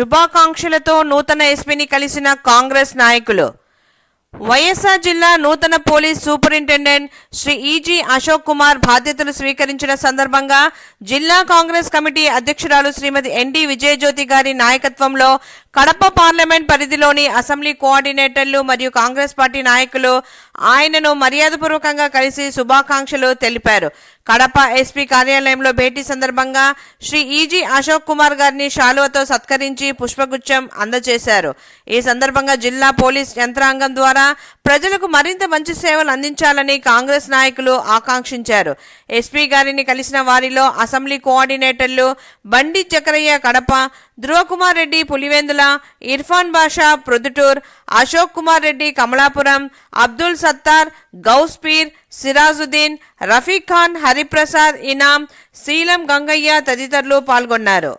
శుభాకాంక్షలతో నూతన ఎస్పీని కలిసిన కాంగ్రెస్ నాయకులు. వైఎస్ఆర్ జిల్లా నూతన police superintendent Shri EG Ashok Kumar బాధ్యతలు స్వీకరించిన సందర్భంగా జిల్లా కాంగ్రెస్ కమిటీ అధ్యక్షురాలు శ్రీమతి ఎన్డి విజయజ్యోతి గారి నాయకత్వంలో కడప పార్లమెంట్ పరిధిలోని అసెంబ్లీ కోఆర్డినేటర్లు మరియు కాంగ్రెస్ పార్టీ నాయకులు ఆయనను మర్యాదపూర్వకంగా కలిసి శుభాకాంక్షలు తెలిపారు. కడప ఎస్పీ కార్యాలయంలో భేటీ సందర్భంగా శ్రీ ఈజీ అశోక్ కుమార్ గారిని శాలువతో సత్కరించి పుష్పగుచ్చం అందజేశారు. ఈ సందర్భంగా జిల్లా పోలీస్ యంత్రాంగం ద్వారా ప్రజలకు మరింత మంచి సేవలు అందించాలని కాంగ్రెస్ నాయకులు ఆకాంక్షించారు. ఎస్పీ గారిని కలిసిన వారిలో అసెంబ్లీ కోఆర్డినేటర్లు బండి చక్రయ్య కడప ధ్రువకుమార్ రెడ్డి పులివెందుల ఇర్ఫాన్ బాషా ప్రొద్దుటూర్ అశోక్ కుమార్ రెడ్డి కమలాపురం అబ్దుల్ సత్తార్ గౌస్పీర్ సిరాజుద్దీన్ రఫీక్ ఖాన్ హరిప్రసాద్ ఇనాం శీలం గంగయ్య తదితరులు పాల్గొన్నారు.